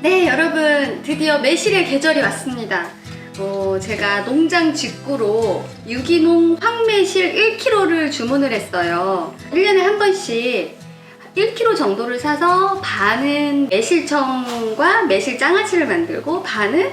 네, 여러분 드디어 매실의 계절이 왔습니다. 어, 제가 농장 직구로 유기농 황매실 1kg를 주문을 했어요. 1년에 한 번씩 1kg 정도를 사서 반은 매실청과 매실 장아찌를 만들고 반은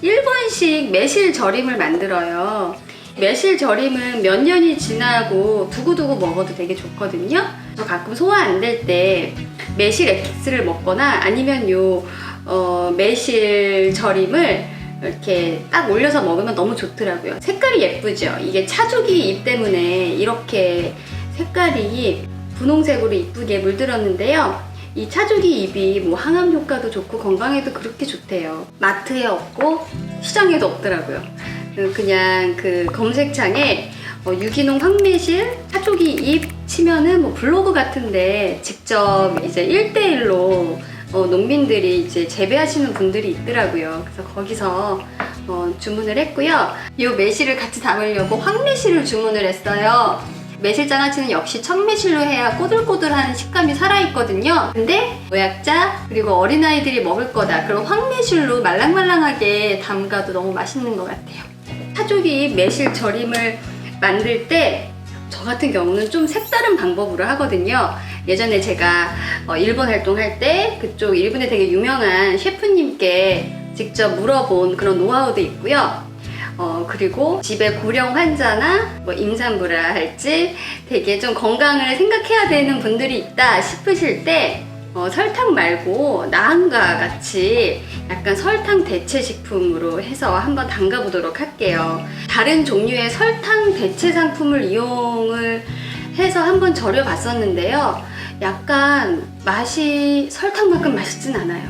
일본식 매실 절임을 만들어요. 매실 절임은 몇 년이 지나고 두고두고 먹어도 되게 좋거든요. 저 가끔 소화 안 될 때 매실 엑스를 먹거나 아니면 요 어, 매실 절임을 이렇게 딱 올려서 먹으면 너무 좋더라고요. 색깔이 예쁘죠? 이게 차조기 잎 때문에 이렇게 색깔이 분홍색으로 이쁘게 물들었는데요. 이 차조기 잎이 뭐 항암 효과도 좋고 건강에도 그렇게 좋대요. 마트에 없고 시장에도 없더라고요. 그냥 그 검색창에 어, 유기농 황매실 차조기 잎 치면은 뭐 블로그 같은데 직접 이제 1대1로 어, 농민들이 이제 재배하시는 분들이 있더라고요. 그래서 거기서 어, 주문을 했고요. 이 매실을 같이 담으려고 황매실을 주문을 했어요. 매실 장아찌는 역시 청매실로 해야 꼬들꼬들한 식감이 살아있거든요. 근데 노약자 그리고 어린아이들이 먹을 거다. 그럼 황매실로 말랑말랑하게 담가도 너무 맛있는 것 같아요. 사조기 매실 절임을 만들 때 저 같은 경우는 좀 색다른 방법으로 하거든요. 예전에 제가 어, 일본 활동할 때 그쪽 일본에 되게 유명한 셰프님께 직접 물어본 그런 노하우도 있고요. 어, 그리고 집에 고령 환자나 뭐 임산부라 할지 되게 좀 건강을 생각해야 되는 분들이 있다 싶으실 때 어, 설탕 말고 나한과 같이 약간 설탕 대체 식품으로 해서 한번 담가 보도록 할게요. 다른 종류의 설탕 대체 상품을 이용을 해서 한번 절여 봤었는데요. 약간 맛이 설탕만큼 맛있진 않아요.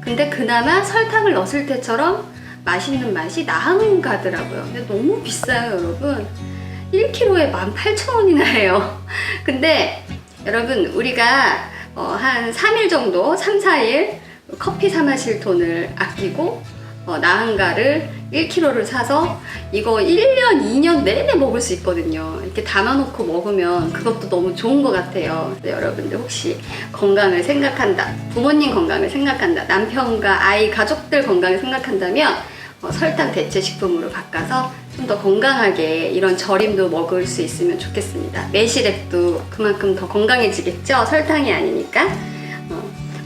근데 그나마 설탕을 넣었을 때처럼 맛있는 맛이 나항 가더라고요. 근데 너무 비싸요, 여러분. 1kg에 18,000원이나 해요. 근데 여러분, 우리가 어, 한 3일 정도, 3, 4일 커피 사 마실 돈을 아끼고 어, 나한가를 1kg를 사서 이거 1년, 2년 내내 먹을 수 있거든요. 이렇게 담아놓고 먹으면 그것도 너무 좋은 것 같아요. 여러분들 혹시 건강을 생각한다, 부모님 건강을 생각한다, 남편과 아이, 가족들 건강을 생각한다면 어, 설탕 대체 식품으로 바꿔서 좀 더 건강하게 이런 절임도 먹을 수 있으면 좋겠습니다. 매실액도 그만큼 더 건강해지겠죠? 설탕이 아니니까. 어,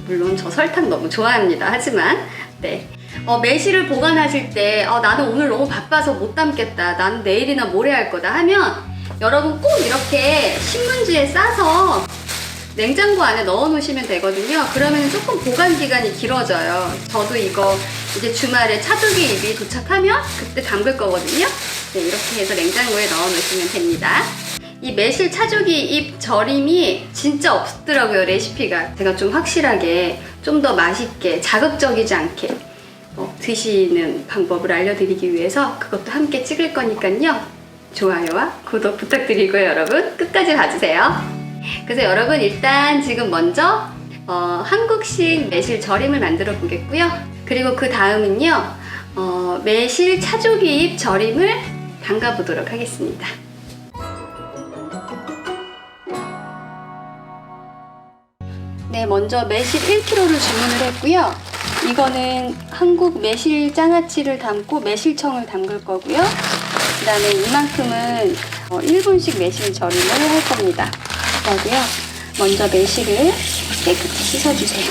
물론 저 설탕 너무 좋아합니다. 하지만 네. 어, 매실을 보관하실 때 어, 나는 오늘 너무 바빠서 못 담겠다. 나는 내일이나 모레 할 거다 하면 여러분 꼭 이렇게 신문지에 싸서 냉장고 안에 넣어 놓으시면 되거든요. 그러면 조금 보관 기간이 길어져요. 저도 이거 이제 주말에 차두기 잎이 도착하면 그때 담글 거거든요. 네, 이렇게 해서 냉장고에 넣어 놓으시면 됩니다. 이 매실 차조기 잎 절임이 진짜 없더라고요 레시피가 제가 좀 확실하게 좀 더 맛있게 자극적이지 않게 어, 드시는 방법을 알려드리기 위해서 그것도 함께 찍을 거니까요 좋아요와 구독 부탁드리고요 여러분 끝까지 봐주세요 그래서 여러분 일단 지금 먼저 어, 한국식 매실 절임을 만들어 보겠고요 그리고 그 다음은요 어, 매실 차조기 잎 절임을 담가 보도록 하겠습니다 네, 먼저 매실 1kg를 주문을 했고요. 이거는 한국 매실 장아찌를 담고 매실청을 담글 거고요. 그 다음에 이만큼은 어, 일본식 매실 절임을 할 겁니다. 그러고요. 먼저 매실을 깨끗이 씻어주세요.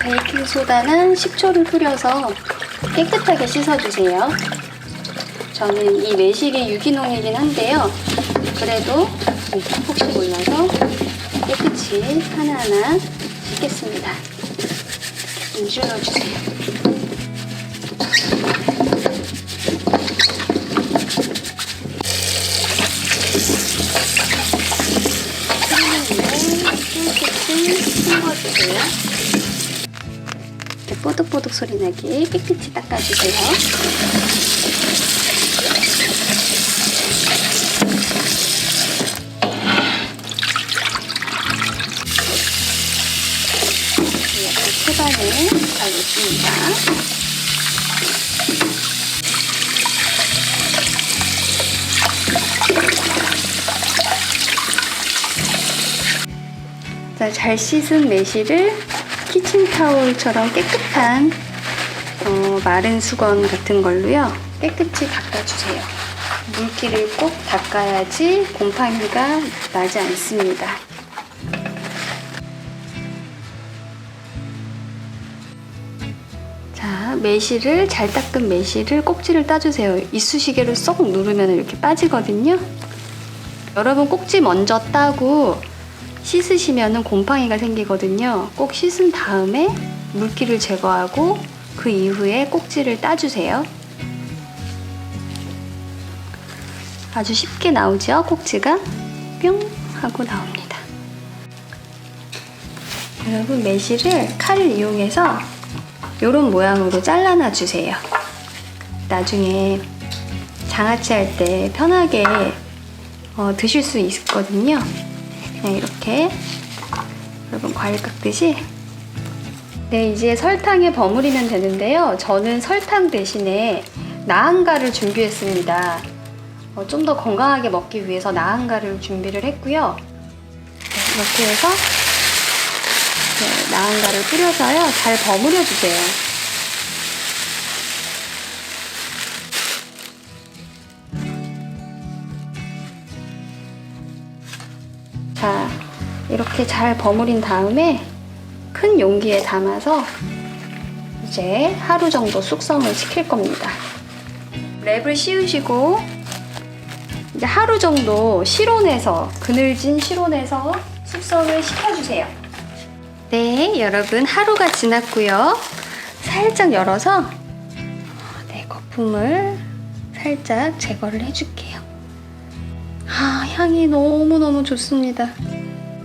베이킹 소다는 식초를 뿌려서 깨끗하게 씻어주세요. 저는 이 매실이 유기농이긴 한데요. 그래도 혹시 몰라서 깨끗이 하나하나 씻겠습니다. 이렇게 문질러 주세요. 헹궈주세요. 이렇게 뽀득뽀득 소리 나게 깨끗이 닦아주세요. 이렇게 채반을 갈겠습니다. 자, 잘 씻은 매실을 키친타올처럼 깨끗한 어, 마른 수건 같은 걸로요. 깨끗이 닦아주세요. 물기를 꼭 닦아야지 곰팡이가 나지 않습니다. 자, 매실을 잘 닦은 매실을 꼭지를 따주세요. 이쑤시개로 쏙 누르면 이렇게 빠지거든요. 여러분 꼭지 먼저 따고 씻으시면 곰팡이가 생기거든요. 꼭 씻은 다음에 물기를 제거하고 그 이후에 꼭지를 따주세요. 아주 쉽게 나오죠, 꼭지가? 뿅 하고 나옵니다. 여러분 매실을 칼을 이용해서 이런 모양으로 잘라놔 주세요. 나중에 장아찌 할 때 편하게 어, 드실 수 있거든요. 그냥 이렇게 여러분 과일 깎듯이 네 이제 설탕에 버무리면 되는데요. 저는 설탕 대신에 나한가를 준비했습니다. 어, 좀더 건강하게 먹기 위해서 나한가를 준비를 했고요. 네, 이렇게 해서 네, 나한가를 뿌려서요. 잘 버무려 주세요. 이렇게 잘 버무린 다음에 큰 용기에 담아서 이제 하루 정도 숙성을 시킬 겁니다. 랩을 씌우시고 이제 하루 정도 실온에서 그늘진 실온에서 숙성을 시켜주세요. 네, 여러분 하루가 지났고요. 살짝 열어서 네, 거품을 살짝 제거를 해줄게요. 아, 향이 너무너무 좋습니다.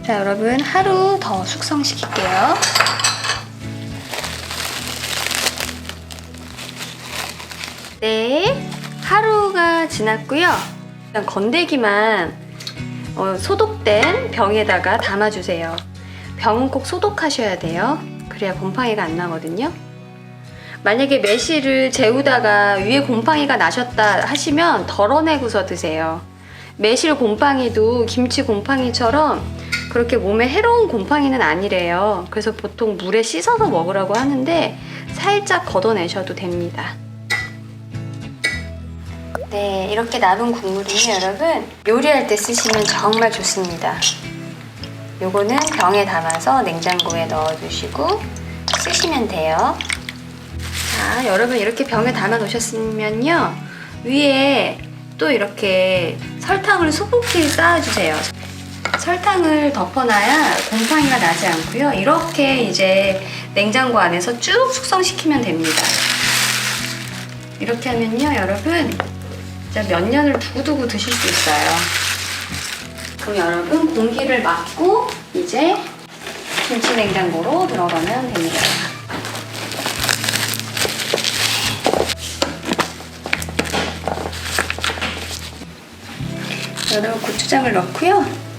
자, 여러분 하루 더 숙성시킬게요. 네, 하루가 지났고요. 그냥 건더기만 어, 소독된 병에다가 담아주세요. 병은 꼭 소독하셔야 돼요. 그래야 곰팡이가 안 나거든요. 만약에 매실을 재우다가 위에 곰팡이가 나셨다 하시면 덜어내고서 드세요. 매실 곰팡이도 김치 곰팡이처럼 그렇게 몸에 해로운 곰팡이는 아니래요. 그래서 보통 물에 씻어서 먹으라고 하는데 살짝 걷어내셔도 됩니다. 네, 이렇게 남은 국물이 여러분 요리할 때 쓰시면 정말 좋습니다. 요거는 병에 담아서 냉장고에 넣어주시고 쓰시면 돼요. 자, 여러분 이렇게 병에 담아 놓으셨으면요. 위에 또 이렇게 설탕을 수북히 쌓아주세요. 설탕을 덮어놔야 곰팡이가 나지 않고요. 이렇게 이제 냉장고 안에서 쭉 숙성시키면 됩니다. 이렇게 하면요, 여러분 몇 년을 두고두고 드실 수 있어요. 그럼 여러분 공기를 막고 이제 김치 냉장고로 들어가면 됩니다. 여러분 고추장을 넣고요.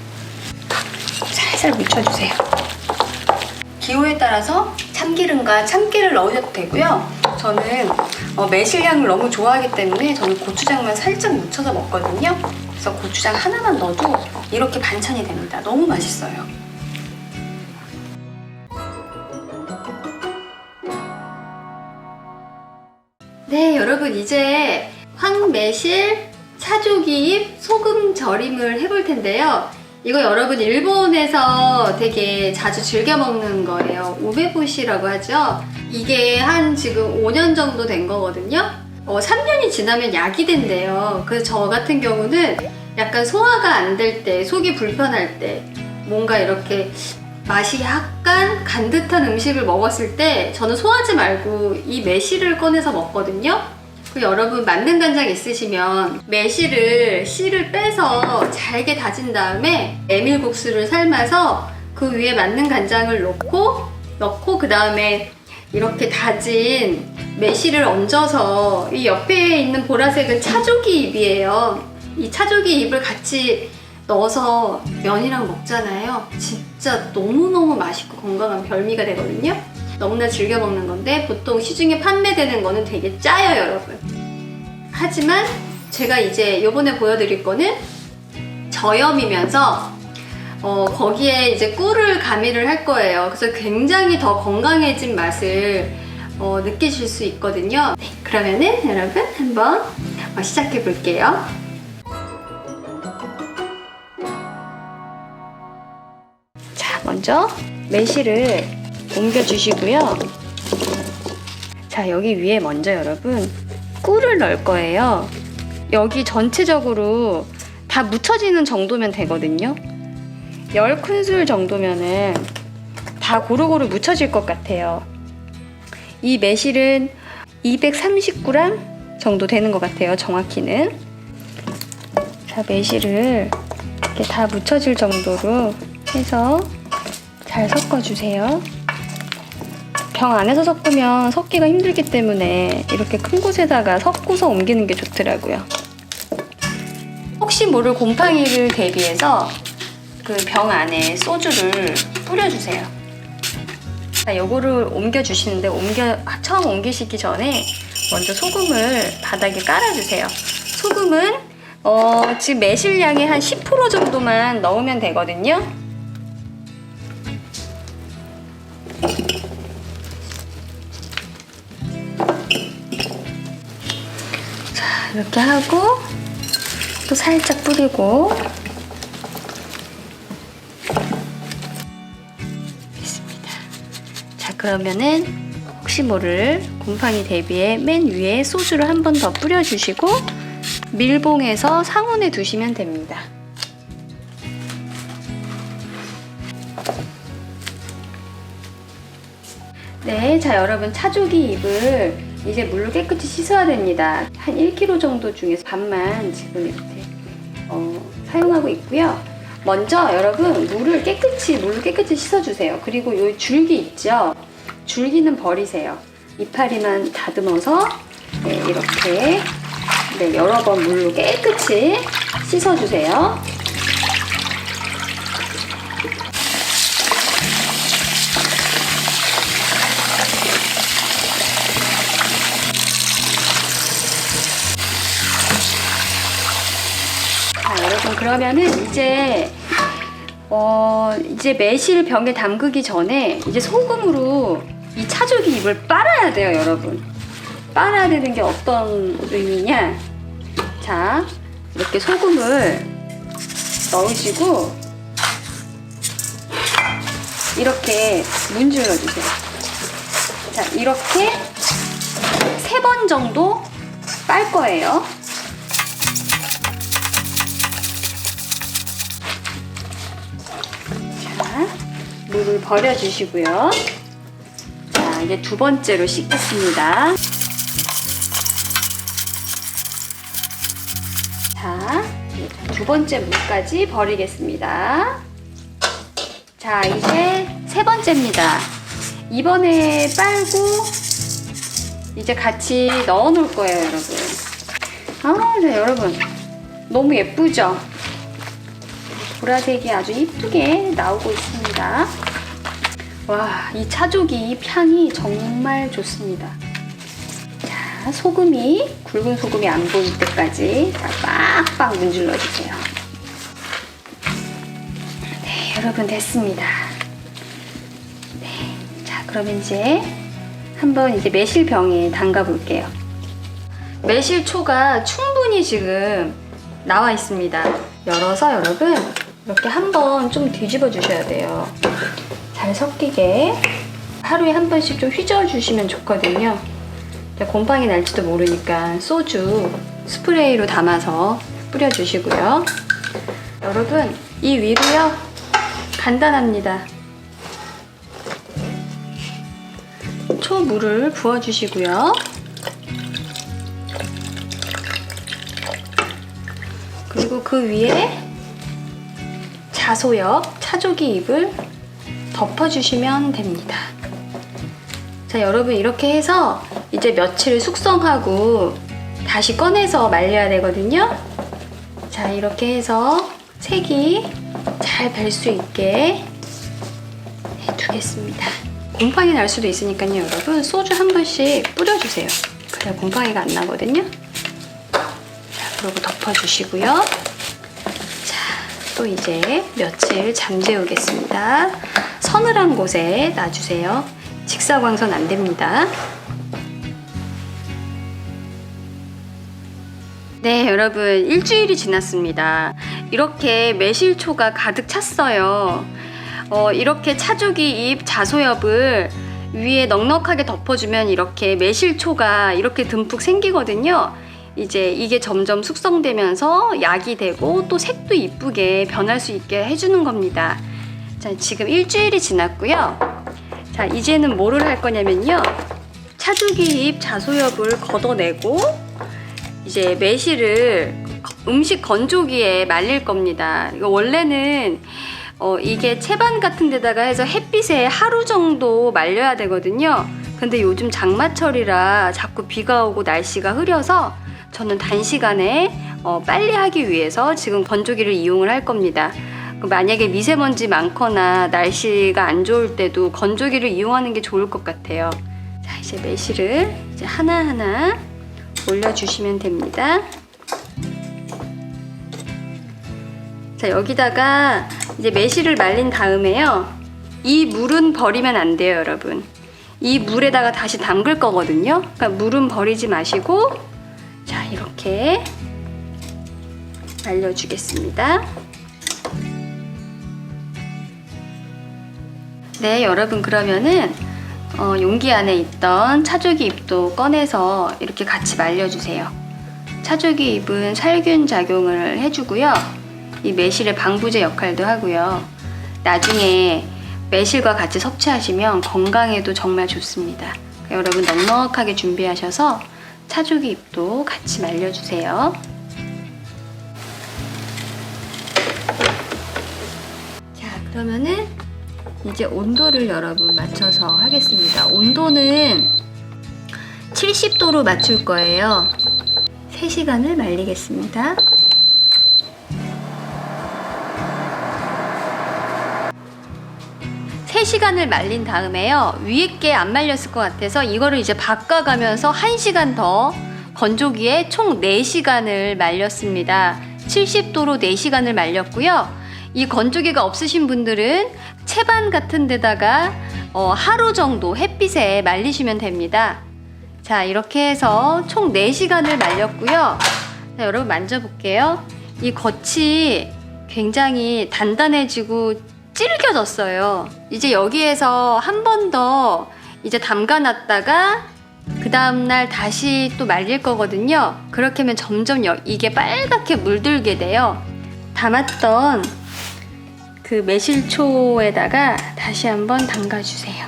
살살 묻혀주세요. 기호에 따라서 참기름과 참깨를 넣으셔도 되고요. 저는 어, 매실향을 너무 좋아하기 때문에 저는 고추장만 살짝 묻혀서 먹거든요. 그래서 고추장 하나만 넣어도 이렇게 반찬이 됩니다. 너무 맛있어요. 네, 여러분 이제 황매실 차조기잎 소금 절임을 해볼 텐데요. 이거 여러분 일본에서 되게 자주 즐겨 먹는 거예요. 우베보시라고 하죠. 이게 한 지금 5년 정도 된 거거든요. 어, 3년이 지나면 약이 된대요. 그래서 저 같은 경우는 약간 소화가 안 될 때, 속이 불편할 때, 뭔가 이렇게 맛이 약간 간 듯한 음식을 먹었을 때 저는 소화하지 말고 이 매실을 꺼내서 먹거든요. 그 여러분 만능 간장 있으시면 매실을 씨를 빼서 잘게 다진 다음에 메밀국수를 삶아서 그 위에 만능 간장을 넣고 넣고 그 다음에 이렇게 다진 매실을 얹어서 이 옆에 있는 보라색은 차조기 잎이에요. 이 차조기 잎을 같이 넣어서 면이랑 먹잖아요. 진짜 너무너무 맛있고 건강한 별미가 되거든요. 너무나 즐겨 먹는 건데 보통 시중에 판매되는 거는 되게 짜요, 여러분. 하지만 제가 이제 요번에 보여드릴 거는 저염이면서 어, 거기에 이제 꿀을 가미를 할 거예요. 그래서 굉장히 더 건강해진 맛을 어, 느끼실 수 있거든요. 네, 그러면은 여러분 한번 어, 시작해 볼게요. 자, 먼저 매실을 옮겨주시고요. 자, 여기 위에 먼저 여러분 꿀을 넣을 거예요. 여기 전체적으로 다 묻혀지는 정도면 되거든요. 10큰술 정도면은 다 고루고루 묻혀질 것 같아요. 이 매실은 230g 정도 되는 것 같아요. 정확히는. 자, 매실을 이렇게 다 묻혀질 정도로 해서 잘 섞어주세요. 병 안에서 섞으면 섞기가 힘들기 때문에 이렇게 큰 곳에다가 섞고서 옮기는 게 좋더라고요. 혹시 모를 곰팡이를 대비해서 그 병 안에 소주를 뿌려주세요. 자, 요거를 옮겨주시는데 옮겨 처음 옮기시기 전에 먼저 소금을 바닥에 깔아주세요. 소금은 어, 지금 매실량의 한 10% 정도만 넣으면 되거든요. 이렇게 하고 또 살짝 뿌리고 됐습니다. 자, 그러면은 혹시 모를 곰팡이 대비에 맨 위에 소주를 한 번 더 뿌려주시고 밀봉해서 상온에 두시면 됩니다. 네, 자 여러분 차조기 잎을 이제 물로 깨끗이 씻어야 됩니다. 한 1kg 정도 중에서 반만 지금 이렇게 어, 사용하고 있고요. 먼저 여러분 물을 깨끗이 물로 깨끗이 씻어주세요. 그리고 요 줄기 있죠? 줄기는 버리세요. 이파리만 다듬어서 네, 이렇게 네, 여러 번 물로 깨끗이 씻어주세요. 그러면은 이제 어 이제 매실 병에 담그기 전에 이제 소금으로 이 차조기 잎을 빨아야 돼요, 여러분. 빨아야 되는 게 어떤 의미냐? 자, 이렇게 소금을 넣으시고 이렇게 문질러 주세요. 자, 이렇게 세 번 정도 빨 거예요. 물을 버려주시고요. 자, 이제 두 번째로 씻겠습니다. 자, 두 번째 물까지 버리겠습니다. 자, 이제 세 번째입니다. 이번에 빨고 이제 같이 넣어 놓을 거예요, 여러분. 아, 네, 여러분. 너무 예쁘죠? 보라색이 아주 이쁘게 나오고 있습니다. 와, 이 차조기 향이 정말 좋습니다. 자, 소금이, 굵은 소금이 안 보일 때까지 자, 빡빡 문질러 주세요. 네, 여러분 됐습니다. 네, 자, 그러면 이제 한번 이제 매실병에 담가 볼게요. 매실초가 충분히 지금 나와 있습니다. 열어서 여러분 이렇게 한번 좀 뒤집어 주셔야 돼요. 잘 섞이게 하루에 한 번씩 좀 휘저어 주시면 좋거든요. 곰팡이 날지도 모르니까 소주 스프레이로 담아서 뿌려 주시고요. 여러분 이 위로요 간단합니다. 초물을 부어 주시고요. 그리고 그 위에 자소엽, 차조기 잎을 덮어주시면 됩니다. 자, 여러분 이렇게 해서 이제 며칠 숙성하고 다시 꺼내서 말려야 되거든요. 자, 이렇게 해서 색이 잘별수 있게 해두겠습니다. 곰팡이 날 수도 있으니까요, 여러분 소주 한 번씩 뿌려주세요. 그래야 곰팡이가 안 나거든요. 자, 그리고 덮어주시고요. 자, 또 이제 며칠 잠재우겠습니다. 서늘한 곳에 놔주세요. 직사광선 안 됩니다. 네, 여러분, 일주일이 지났습니다. 이렇게 매실초가 가득 찼어요. 어, 이렇게 차조기 잎 자소엽을 위에 넉넉하게 덮어주면 이렇게 매실초가 이렇게 듬뿍 생기거든요. 이제 이게 점점 숙성되면서 약이 되고 또 색도 이쁘게 변할 수 있게 해주는 겁니다. 자, 지금 일주일이 지났고요. 자, 이제는 뭐를 할 거냐면요. 차조기 잎 자소엽을 걷어내고 이제 매실을 음식 건조기에 말릴 겁니다. 이거 원래는 어, 이게 채반 같은 데다가 해서 햇빛에 하루 정도 말려야 되거든요. 근데 요즘 장마철이라 자꾸 비가 오고 날씨가 흐려서 저는 단시간에 어, 빨리 하기 위해서 지금 건조기를 이용을 할 겁니다. 그 만약에 미세먼지 많거나 날씨가 안 좋을 때도 건조기를 이용하는 게 좋을 것 같아요. 자, 이제 매실을 이제 하나하나 올려주시면 됩니다. 자, 여기다가 이제 매실을 말린 다음에요. 이 물은 버리면 안 돼요, 여러분. 이 물에다가 다시 담글 거거든요. 그러니까 물은 버리지 마시고, 자, 이렇게 말려주겠습니다. 네, 여러분, 그러면은 어, 용기 안에 있던 차조기 잎도 꺼내서 이렇게 같이 말려주세요. 차조기 잎은 살균 작용을 해주고요. 이 매실의 방부제 역할도 하고요. 나중에 매실과 같이 섭취하시면 건강에도 정말 좋습니다. 여러분 넉넉하게 준비하셔서 차조기 잎도 같이 말려주세요. 자, 그러면은 이제 온도를 여러분 맞춰서 하겠습니다. 온도는 70도로 맞출 거예요. 3시간을 말리겠습니다. 세시간을 말린 다음에요. 위에 게 안 말렸을 것 같아서 이거를 이제 바꿔가면서 1시간 더 건조기에 총 4시간을 말렸습니다. 70도로 4시간을 말렸고요. 이 건조기가 없으신 분들은 채반 같은 데다가 어, 하루 정도 햇빛에 말리시면 됩니다. 자, 이렇게 해서 총 4시간을 말렸고요. 자, 여러분 만져볼게요. 이 겉이 굉장히 단단해지고 질겨졌어요. 이제 여기에서 한 번 더 이제 담가놨다가 그 다음날 다시 또 말릴 거거든요. 그렇게 하면 점점 여- 이게 빨갛게 물들게 돼요. 담았던 그 매실초에다가 다시 한번 담가주세요.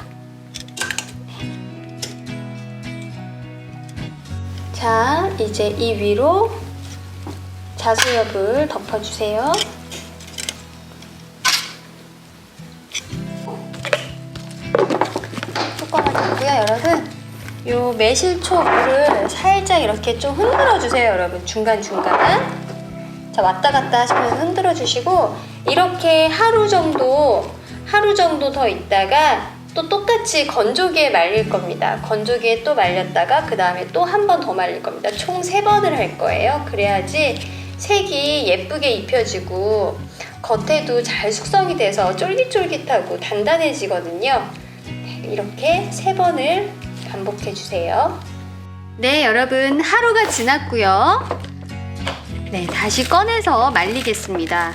자, 이제 이 위로 자수엽을 덮어주세요. 뚜껑을 닫고요, 여러분. 요 매실초 물을 살짝 이렇게 좀 흔들어 주세요, 여러분. 중간중간. 자, 왔다 갔다 하시면서 흔들어 주시고, 이렇게 하루 정도, 하루 정도 더 있다가 또 똑같이 건조기에 말릴 겁니다. 건조기에 또 말렸다가 그 다음에 또 한 번 더 말릴 겁니다. 총 세 번을 할 거예요. 그래야지 색이 예쁘게 입혀지고 겉에도 잘 숙성이 돼서 쫄깃쫄깃하고 단단해지거든요. 네, 이렇게 세 번을 반복해 주세요. 네, 여러분 하루가 지났고요. 네, 다시 꺼내서 말리겠습니다.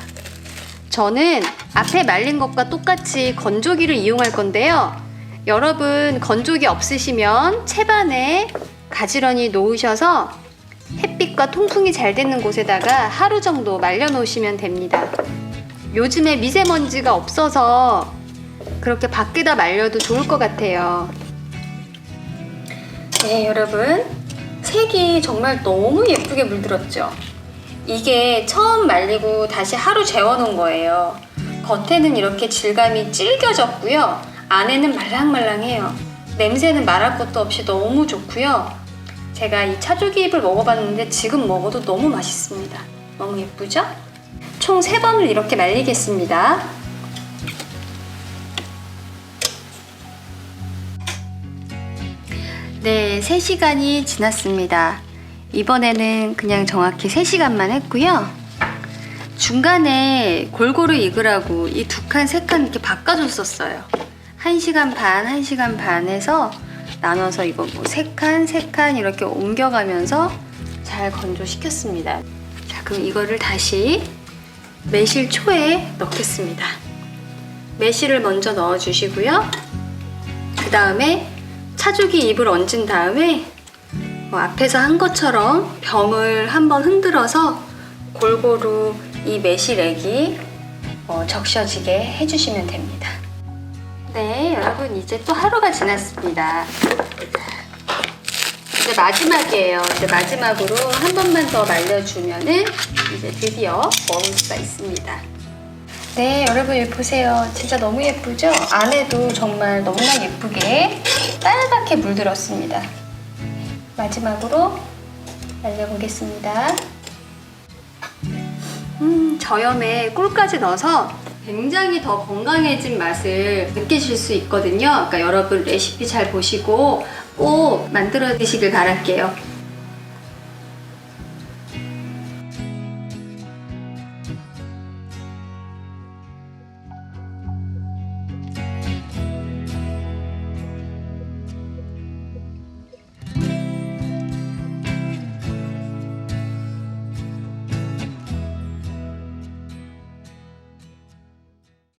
저는 앞에 말린 것과 똑같이 건조기를 이용할 건데요. 여러분 건조기 없으시면 채반에 가지런히 놓으셔서 햇빛과 통풍이 잘 되는 곳에다가 하루 정도 말려 놓으시면 됩니다. 요즘에 미세먼지가 없어서 그렇게 밖에다 말려도 좋을 것 같아요. 네, 여러분. 색이 정말 너무 예쁘게 물들었죠? 이게 처음 말리고 다시 하루 재워놓은 거예요. 겉에는 이렇게 질감이 질겨졌고요. 안에는 말랑말랑해요. 냄새는 말할 것도 없이 너무 좋고요. 제가 이 차조기 잎을 먹어봤는데 지금 먹어도 너무 맛있습니다. 너무 예쁘죠? 총 3번을 이렇게 말리겠습니다. 네, 3시간이 지났습니다. 이번에는 그냥 정확히 3시간만 했고요. 중간에 골고루 익으라고 이 두 칸, 세 칸 이렇게 바꿔줬었어요. 1시간 반, 1시간 반에서 나눠서 이거 뭐 세 칸, 세 칸 이렇게 옮겨가면서 잘 건조시켰습니다. 자, 그럼 이거를 다시 매실 초에 넣겠습니다. 매실을 먼저 넣어주시고요. 그 다음에 차주기 잎을 얹은 다음에 뭐 앞에서 한 것처럼 병을 한번 흔들어서 골고루 이 매실액이 어, 적셔지게 해주시면 됩니다. 네, 여러분 이제 또 하루가 지났습니다. 이제 마지막이에요. 이제 마지막으로 한 번만 더 말려주면은 이제 드디어 먹을 수가 있습니다. 네, 여러분 여기 보세요. 진짜 너무 예쁘죠? 안에도 정말 너무나 예쁘게 빨갛게 물들었습니다. 마지막으로 말려보겠습니다. 음, 저염에 꿀까지 넣어서 굉장히 더 건강해진 맛을 느끼실 수 있거든요. 그러니까 여러분 레시피 잘 보시고 꼭 만들어 드시길 바랄게요.